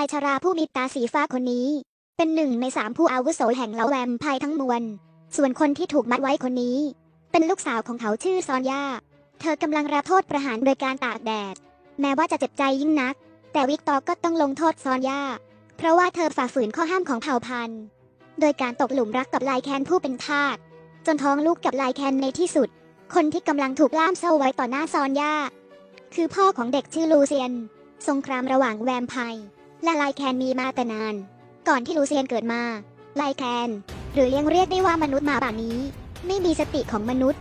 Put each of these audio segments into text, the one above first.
ายชราผู้มีตาสีฟ้าคนนี้ เป็นหนึ่งในสามผู้อาวุโสแห่งเหล่าแวมไพร์ทั้งมวล ส่วนคนที่ถูกมัดไว้คนนี้ เป็นลูกสาวของเขาชื่อซอนยาเธอกำลังรับโทษประหารโดยการตากแดด แม้ว่าจะเจ็บใจยิ่งนัก แต่วิกตอร์ก็ต้องลงโทษซอนยาเพราะว่าเธอฝ่าฝืนข้อห้ามของเผ่าพันธุ์ โดยการตกหลุมรักกับลายแคนผู้เป็นทาสจนท้องลูกกับลายแคนในที่สุด คนที่กำลังถูกล่ามโซ่ไว้ต่อหน้าซอนยาคือพ่อของเด็กชื่อลูเซียน สงครามระหว่างแวมไพร์ และลายแคนมีมาแต่นาน ก่อนที่ลูเซียนเกิดมาลายแคนหรือยังเรียกได้ว่ามนุษย์หมาป่านี้ ไม่มีสติของมนุษย์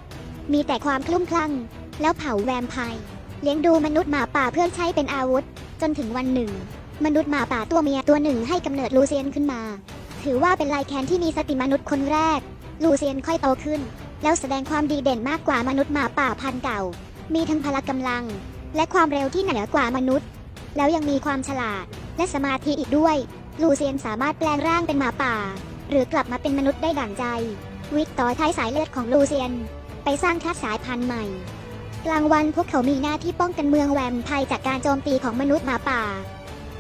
มีแต่ความคลุ้มคลั่ง แล้วเผาแวมไพร์เลี้ยงดูมนุษย์หมาป่าเพื่อใช้เป็นอาวุธ จนถึงวันหนึ่ง มนุษย์หมาป่าตัวเมียตัวหนึ่งให้กำเนิดลูเซียนขึ้นมา ถือว่าเป็นลายแคนที่มีสติมนุษย์คนแรก ลูเซียนค่อยโตขึ้น แล้วแสดงความดีเด่นมากกว่ามนุษย์หมาป่าพันเก่า มีทั้งพละกำลัง และความเร็วที่เหนือกว่ามนุษย์ แล้วยังมีความฉลาด และสมาธิอีกด้วย ลูเซียนสามารถแปลงร่างเป็นหมาป่า หรือกลับมาเป็นมนุษย์ได้ดั่งใจ วิกต่อใช้สายเลือดของลูเซียน ไปสร้างคัดสายพันธุ์ใหม่ กลางวันพวกเขามีหน้าที่ป้องกันเมืองแวมไพร์จากการโจมตีของมนุษย์หมาป่า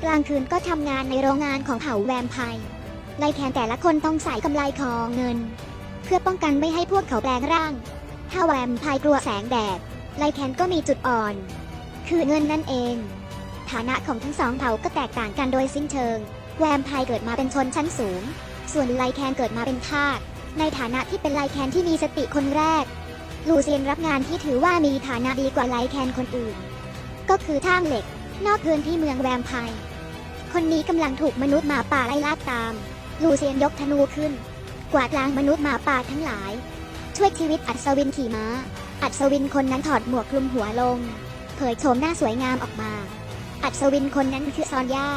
กลางคืนก็ทำงานในโรงงานของเผ่าแวมไพร์ไลแคนแต่ละคนต้องใส่กำไลคอเงิน เพื่อป้องกันไม่ให้พวกเขาแปลงร่าง ถ้าแวมไพร์กลัวแสงแดดไลแคนก็มีจุดอ่อน คือเงินนั่นเอง ฐานะของทั้งสองเผ่าก็แตกต่างกันโดยสิ้นเชิง แวมไพร์เกิดมาเป็นชนชั้นสูง ส่วนไลแคนเกิดมาเป็นทาส ในฐานะที่เป็นไลแคนที่มีสติคนแรก ลูเซียนรับงานที่ถือว่ามีฐานะดีกว่าไลแคนคนอื่น ก็คือท่างเหล็ก นอกพื้นที่เมืองแวมไพร์ คนนี้กำลังถูกมนุษย์หมาป่าไล่ล่าตาม ลูเซียนยกธนูขึ้น กวาดล้างมนุษย์หมาป่าทั้งหลาย ช่วยชีวิตอัศวินขี่ม้า อัศวินคนนั้นถอดหมวกคลุมหัวลง เผยโฉมหน้าสวยงามออกมา อัศวินคนนั้นคือซอนยา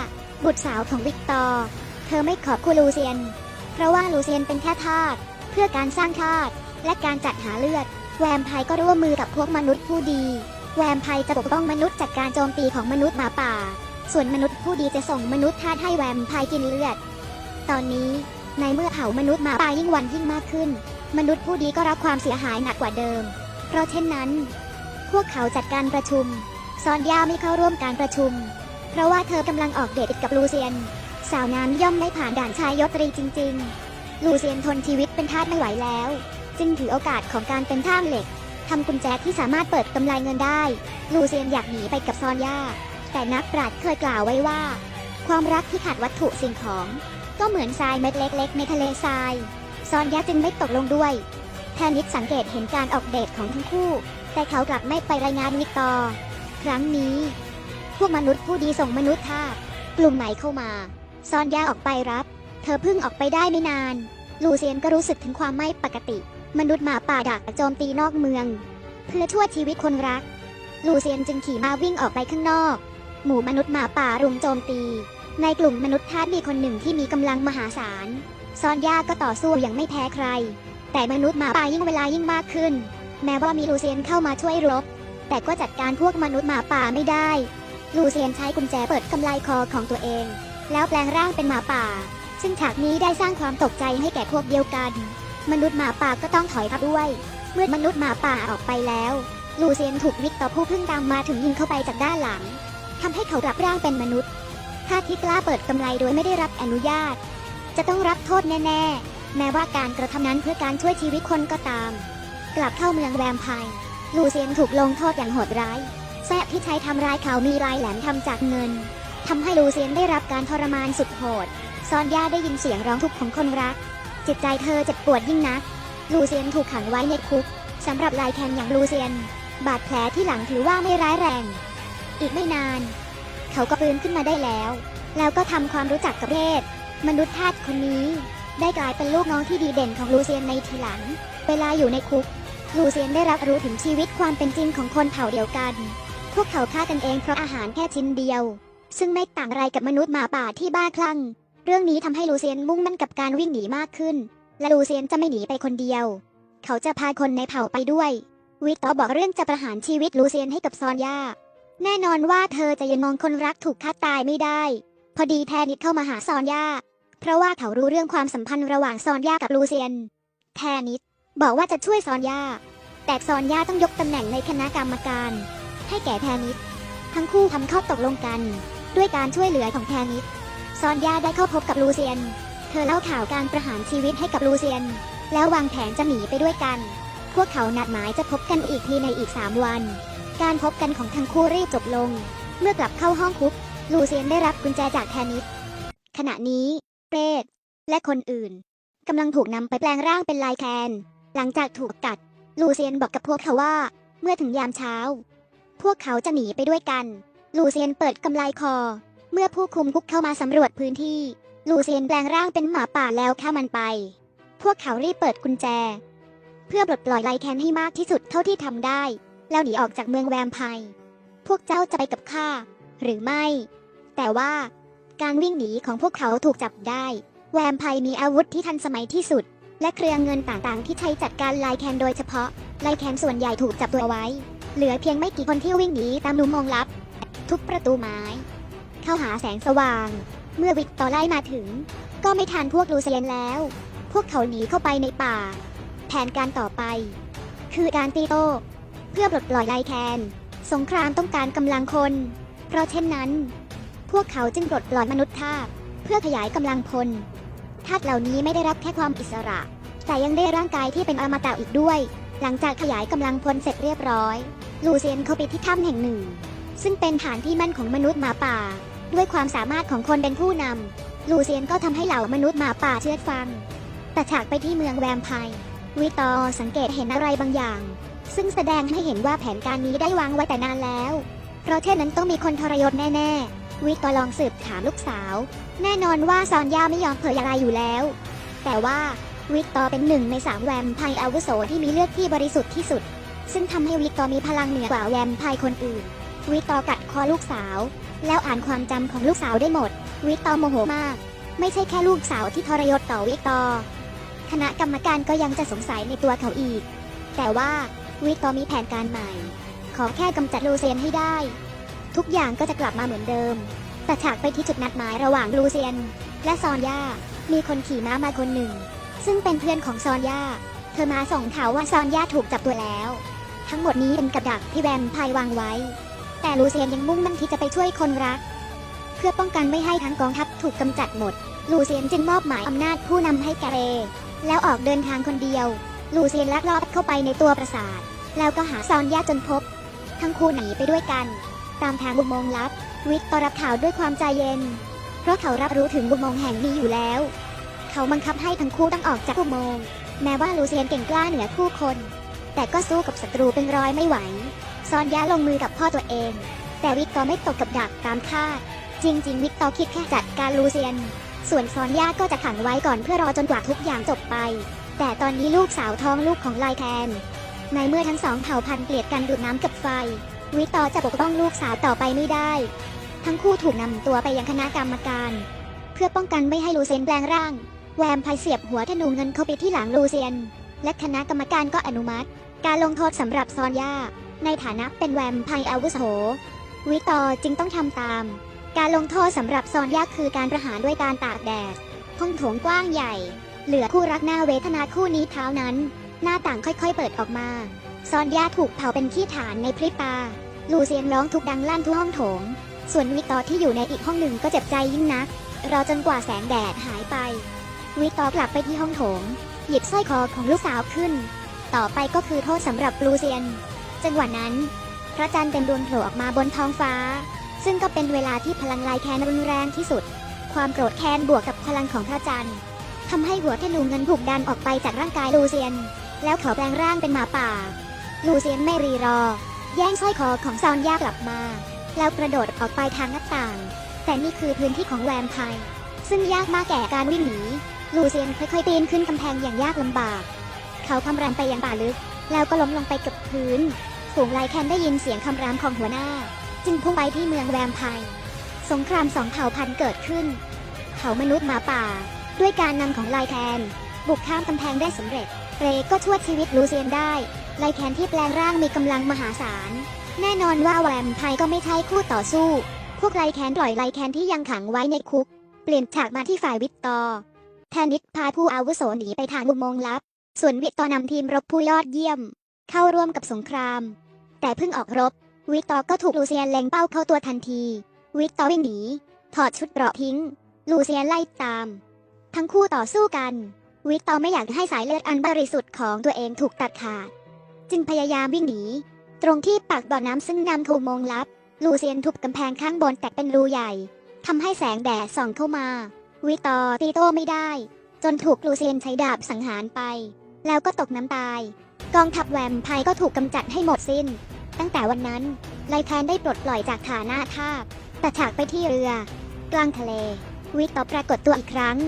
บุตรสาวของวิกตอร์ เธอไม่ขอบคุณลูเซียน เพราะว่าลูเซียนเป็นแค่ทาสเพื่อการสร้างทาสและการจัดหาเลือด แวมไพร์ก็ร่วมมือกับพวกมนุษย์ผู้ดี แวมไพร์จะปกป้องมนุษย์จากการโจมตีของมนุษย์หมาป่า ส่วนมนุษย์ผู้ดีจะส่งมนุษย์ทาสให้แวมไพร์กินเลือด ตอนนี้ในเมื่อเผ่ามนุษย์หมาป่ายิ่งวันยิ่งมากขึ้น มนุษย์ผู้ดีก็รับความเสียหายหนักกว่าเดิม เพราะเช่นนั้น พวกเขาจัดการประชุม ซอนยาไม่เข้าร่วมการประชุม เพราะว่าเธอกำลังออกเดทกับลูเซียน สาวน้ำย่อมได้ผ่านด่านชายยศตรีจริง ๆ ลูเซียนทนชีวิตเป็นทาสไม่ไหวแล้ว จึงถือโอกาสของการเป็นท่าเหล็กทำกุญแจที่สามารถเปิดกำไลเงินได้ ลูเซียนอยากหนีไปกับซอนยาแต่นักปราชญ์เคยกล่าวไว้ว่า ความรักที่ขาดวัตถุสิ่งของ ก็เหมือนทรายเม็ดเล็ก ๆ ในทะเลทรายซอนยาจึงไม่ตกลงด้วยแทนนิดสังเกตเห็นการออกเดทของทั้งคู่ แต่เขากลับไม่ไปรายงานวิกตอ ครั้งนี้ พวกมนุษย์ผู้ดีส่งมนุษย์ทาสกลุ่มใหม่เข้ามาซอนยาออกไปรับ เธอเพิ่งออกไปได้ไม่นาน ลูเซียนก็รู้สึกถึงความไม่ปกติ มนุษย์หมาป่าดักโจมตีนอกเมือง เพื่อช่วยชีวิตคนรัก ลูเซียนจึงขี่ม้าวิ่งออกไปข้างนอก หมู่มนุษย์หมาป่ารุมโจมตี ในกลุ่มมนุษย์ทาสมีคนหนึ่งที่มีกำลังมหาศาลซอนยาก็ต่อสู้อย่างไม่แพ้ใคร แต่มนุษย์หมาป่ายิ่งเวลายิ่งมากขึ้น แม้ว่ามีลูเซียนเข้ามาช่วยรบ แต่ก็จัดการพวกมนุษย์หมาป่าไม่ได้ ลูเซียนใช้กุญแจเปิดกำไลคอของตัวเอง แล้วแปลงร่างเป็นหมาป่า ซึ่งฉากนี้ได้สร้างความตกใจให้แก่พวกเดียวกัน มนุษย์หมาป่าก็ต้องถอยทับด้วย เมื่อมนุษย์หมาป่าออกไปแล้ว ลูเซียนถูกวิกต่อผู้พิ่งตามมาถึงยิงเข้าไปจากด้านหลังทำให้เขารับร่างเป็นมนุษย์ ถ้าที่กล้าเปิดกำไลโดยไม่ได้รับอนุญาต จะต้องรับโทษแน่ ๆ แม้ว่าการกระทำนั้นเพื่อการช่วยชีวิตคนก็ตาม กลับเข้าเมืองแวมไพร์ ลูเซียนถูกลงโทษอย่างโหดร้ายแสบที่ใช้ทำร้ายเขามีลายแหลมทำจากเงินทำให้ลูเซียนได้รับการทรมานสุดโหด ซอนย่าได้ยินเสียงร้องทุกข์ของคนรัก จิตใจเธอเจ็บปวดยิ่งนัก ลูเซียนถูกขังไว้ในคุกสำหรับลายแคนอย่างลูเซียน บาดแผลที่หลังถือว่าไม่ร้ายแรง อีกไม่นาน เขาก็ฟื้นขึ้นมาได้แล้ว แล้วก็ทำความรู้จักกับเรศมนุษย์ทาสคนนี้ ได้กลายเป็นลูกน้องที่ดีเด่นของลูเซียนในทีหลัง เวลาอยู่ในคุก ลูเซียนได้รับรู้ถึงชีวิตความเป็นจริงของคนเผ่าเดียวกัน พวกเขาฆ่ากันเองเพราะอาหารแค่ชิ้นเดียว ซึ่งไม่ต่างอะไรกับมนุษย์หมาป่าที่บ้าคลั่ง เรื่องนี้ทำให้ลูเซียนมุ่งมั่นกับการวิ่งหนีมากขึ้น และลูเซียนจะไม่หนีไปคนเดียว เขาจะพาคนในเผ่าไปด้วย วิกตอร์บอกเรื่องจะประหารชีวิตลูเซียนให้กับซอนยาแน่นอนว่าเธอจะยังมองคนรักถูกฆ่าตายไม่ได้ พอดีแทนิดเข้ามาหาซอนยาเพราะว่าเขารู้เรื่องความสัมพันธ์ระหว่างซอนยากับลูเซียน แทนิด บอกว่าจะช่วยซอนยาแต่ซอนยาต้องยกตำแหน่งในคณะกรรมการ ให้แก่แทนิดทั้งคู่ทำข้อตกลงกัน ด้วยการช่วยเหลือของแทนิดซอนยาได้เข้าพบกับลูเซียน เธอเล่าข่าวการประหารชีวิตให้กับลูเซียน แล้ววางแผนจะหนีไปด้วยกัน พวกเขานัดหมายจะพบกันอีกทีในอีก 3 วัน การพบกันของทั้งคู่รีบจบลง เมื่อกลับเข้าห้องคุก ลูเซียนได้รับกุญแจจากแทนนิสขณะนี้ เปรตและคนอื่นกำลังถูกนำไปแปลงร่างเป็นลายแคน หลังจากถูกกัด ลูเซียนบอกกับพวกเขาว่า เมื่อถึงยามเช้า พวกเขาจะหนีไปด้วยกัน ลูเซียนเปิดกำไลคอ เมื่อผู้คุมคุกเข้ามาสำรวจพื้นที่ ลูเซียนแปลงร่างเป็นหมาป่าแล้วฆ่ามันไป พวกเขารีบเปิดกุญแจ เพื่อปลดปล่อยไลแคนให้มากที่สุดเท่าที่ทำได้ แล้วหนีออกจากเมืองแวมไพร์พวกเจ้าจะไปกับข้าหรือไม่ แต่ว่าการวิ่งหนีของพวกเขาถูกจับได้ แวมไพร์มีอาวุธที่ทันสมัยที่สุด และเครื่องเงินต่างๆ ที่ใช้จัดการไลแคนโดยเฉพาะไลแคนส่วนใหญ่ถูกจับตัวไว้ เหลือเพียงไม่กี่คนที่วิ่งหนีตามลุมมองลับ ทุกประตูไม้ เข้าหาแสงสว่าง เมื่อวิกตอไล่มาถึง ก็ไม่ทันพวกลูเซียนแล้ว พวกเขาหนีเข้าไปในป่า แผนการต่อไป คือการตีโต้เพื่อปลดปล่อยไลแคน สงครามต้องการกำลังคน เพราะเช่นนั้น พวกเขาจึงปลดปล่อยมนุษย์ทาสเพื่อขยายกำลังพล ทาสเหล่านี้ไม่ได้รับแค่ความอิสระ แต่ยังได้ร่างกายที่เป็นอมตะอีกด้วย หลังจากขยายกำลังพลเสร็จเรียบร้อย ลูเซียนเข้าไปที่ถ้ำแห่งหนึ่ง ซึ่งเป็นฐานที่มั่นของมนุษย์หมาป่า ด้วยความสามารถของคนเป็นผู้นำลูเซียนก็ทำให้เหล่ามนุษย์หมาป่าเชื่อฟังแต่ฉากไปที่เมืองแวมไพร์วิตอร์สังเกตเห็นอะไรบางอย่าง ซึ่งแสดงให้เห็นว่าแผนการนี้ได้วางไว้แต่นานแล้ว เพราะเช่นนั้นต้องมีคนทรยศแน่ ๆ วิตอร์ลองสืบถามลูกสาว แน่นอนว่าซอนย่าไม่ยอมเผยอะไรอยู่แล้ว แต่ว่าวิกตอเป็นหนึ่งในสามแวมไพร์อาวุโสที่มีเลือดที่บริสุทธิ์ที่สุด ซึ่งทำให้วิกตอมีพลังเหนือกว่าแวมไพร์คนอื่น วิกตอกัดคอลูกสาว แล้วอ่านความจำของลูกสาวได้หมด วิกตอโมโหมาก ไม่ใช่แค่ลูกสาวที่ทรยศต่อวิกตอคณะกรรมการก็ยังจะสงสัยในตัวเขาอีก แต่ว่าวิกตอมีแผนการใหม่ ขอแค่กำจัดลูเซียนให้ได้ ทุกอย่างก็จะกลับมาเหมือนเดิม แต่ฉากไปที่จุดนัดหมายระหว่างลูเซียน และซอนย่า มีคนขี่ม้ามาคนหนึ่ง ซึ่งเป็นเพื่อนของซอนย่า เธอมาส่งข่าวว่าซอนย่าถูกจับตัวแล้ว ทั้งหมดนี้เป็นกับดักที่แวมไพร์วางไว้ แต่ลูเซียนยังมุ่งมั่นที่จะไปช่วยคนรัก เพื่อป้องกันไม่ให้ทั้งกองทัพถูกกำจัดหมด ลูเซียนจึงมอบหมายอำนาจผู้นำให้แกเร แล้วออกเดินทางคนเดียว ลูเซียนลักลอบเข้าไปในตัวปราสาท แล้วก็หาซอนย่าจนพบ ทั้งคู่หนีไปด้วยกัน ตามทางอุโมงค์ลับ วิกตอร์รับข่าวด้วยความใจเย็น เพราะเขารับรู้ถึงอุโมงค์แห่งนี้อยู่แล้ว เขาบังคับให้ทั้งคู่ต้องออกจากอุโมงค์แม้ว่าลูเซียนเก่งกล้าเหนือผู้คน แต่ก็สู้กับศัตรูเป็นร้อยไม่ไหว ซอนยาลงมือกับพ่อตัวเอง แต่วิกตอไม่ตกกับดักตามคาด จริง ๆ วิกตอคิดแค่จัดการลูเซียน ส่วนซอนยาก็จะขังไว้ก่อนเพื่อรอจนกว่าทุกอย่างจบไป แต่ตอนนี้ลูกสาวท้องลูกของไลแคนในเมื่อทั้งสองเผ่าพันธุ์เกลียดกันดูดน้ำกับไฟ วิกตอร์จะปกป้องลูกสาวต่อไปไม่ได้ ทั้งคู่ถูกนำตัวไปยังคณะกรรมการ เพื่อป้องกันไม่ให้ลูเซนแปลงร่าง แวมไพเสียบหัวธนูเงินเข้าไปที่หลังลูเซียน และคณะกรรมการก็อนุมัติ การลงโทษสำหรับซอนย่า ในฐานะเป็นแวมไพอาวุโส วิกตอร์จึงต้องทำตาม การลงโทษสำหรับซอนย่าคือการประหารด้วยการตากแดดห้องโถงกว้างใหญ่ เหลือคู่รักหน้าเวทนาคู่นี้เท้านั้น หน้าต่างค่อยๆเปิดออกมา ซอนย่าถูกเผาเป็นขี้ฐานในพริบตา ลูเซียนร้องทุกดังลั่นทั่วห้องโถง ส่วนวิตอที่อยู่ในอีกห้องหนึ่งก็เจ็บใจยิ่งนัก รอจนกว่าแสงแดดหายไป วิตอกลับไปที่ห้องโถง หยิบสร้อยคอของลูกสาวขึ้น ต่อไปก็คือโทษสำหรับลูเซียน จังหวะนั้น พระจันทร์เต็มดวงโผล่ออกมาบนท้องฟ้า ซึ่งก็เป็นเวลาที่พลังลายแคนรุนแรงที่สุด ความโกรธแค้นบวกกับพลังของพระจันทร์ทำให้หัวธนูเงินถูกดันออกไปจากร่างกายลูเซียน แล้วเขาแปลงร่างเป็นหมาป่า ลูเซียนไม่รีรอ แย่งสร้อยคอของซอนย่ากลับมา แล้วกระโดดออกไปทางหน้าต่าง แต่นี่คือพื้นที่ของแวมไพร์ซึ่งยากมากแก่การวิ่งหนี ลูเซียนค่อยๆปีนขึ้นกำแพงอย่างยากลำบาก เขาคำรามไปยังป่าลึก แล้วก็ล้มลงไปกับพื้นฝูงไลแคนได้ยินเสียงคำรามของหัวหน้า จึงพุ่งไปที่เมืองแวมไพร์สงครามสองเผ่าพันธุ์เกิดขึ้น เผ่ามนุษย์หมาป่า ด้วยการนำของไลแคนบุกข้ามกำแพงได้สำเร็จ เรก็ช่วยชีวิตลูเซียนได้ ไลแคนที่แปลงร่างมีกำลังมหาศาล แน่นอนว่าแวมไพร์ก็ไม่ใช่คู่ต่อสู้ พวกไลแคนปล่อยไลแคนที่ยังขังไว้ในคุก เปลี่ยนฉากมาที่ฝ่ายวิกตอแทนนิดพาผู้อาวุโสหนีไปทางอุโมงค์ลับ ส่วนวิกตอนำทีมรบผู้ยอดเยี่ยม เข้าร่วมกับสงคราม แต่เพิ่งออกรบ วิกตอก็ถูกลูเซียนเล็งเป้าเข้าตัวทันที วิกตอวิ่งหนีถอดชุดเกราะทิ้ง ลูเซียนไล่ตาม ทั้งคู่ต่อสู้กัน วิกตอไม่อยากให้สายเลือดอันบริสุทธิ์ของตัวเองถูกตัดขาด จึงพยายามวิ่งหนี ตรงที่ปากบ่อน้ำซึ่งนำถูกมงลับ ลูเซียนทุบกำแพงข้างบนแตกเป็นรูใหญ่ทำให้แสงแดดส่องเข้ามา วิตอร์ตีโต้ไม่ได้ จนถูกลูเซียนใช้ดาบสังหารไป แล้วก็ตกน้ำตาย กองทัพแวมไพร์ก็ถูกกำจัดให้หมดสิ้น ตั้งแต่วันนั้นไลแคนได้ปลดปล่อยจากฐานะทาสตัดฉากไปที่เรือ กลางทะเล วิกตอร์ปรากฏตัวอีกครั้ง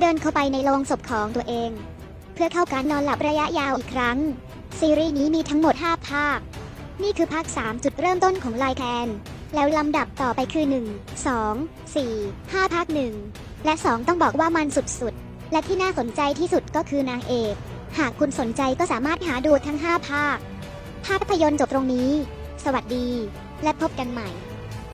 เดินเข้าไปในโรงศพของตัวเอง เพื่อเข้าการนอนหลับระยะยาวอีกครั้ง ซีรีส์นี้มีทั้งหมด 5 ภาค นี่คือภาค 3 จุดเริ่มต้นของไลแคน แล้วลำดับต่อไปคือ 1 2 4 5 ภาค 1 และ 2 ต้องบอกว่ามันสุดๆ และที่น่าสนใจที่สุดก็คือนางเอก หากคุณสนใจก็สามารถหาดูทั้ง 5 ภาค ภาพยนตร์จบตรงนี้ สวัสดี และพบกันใหม่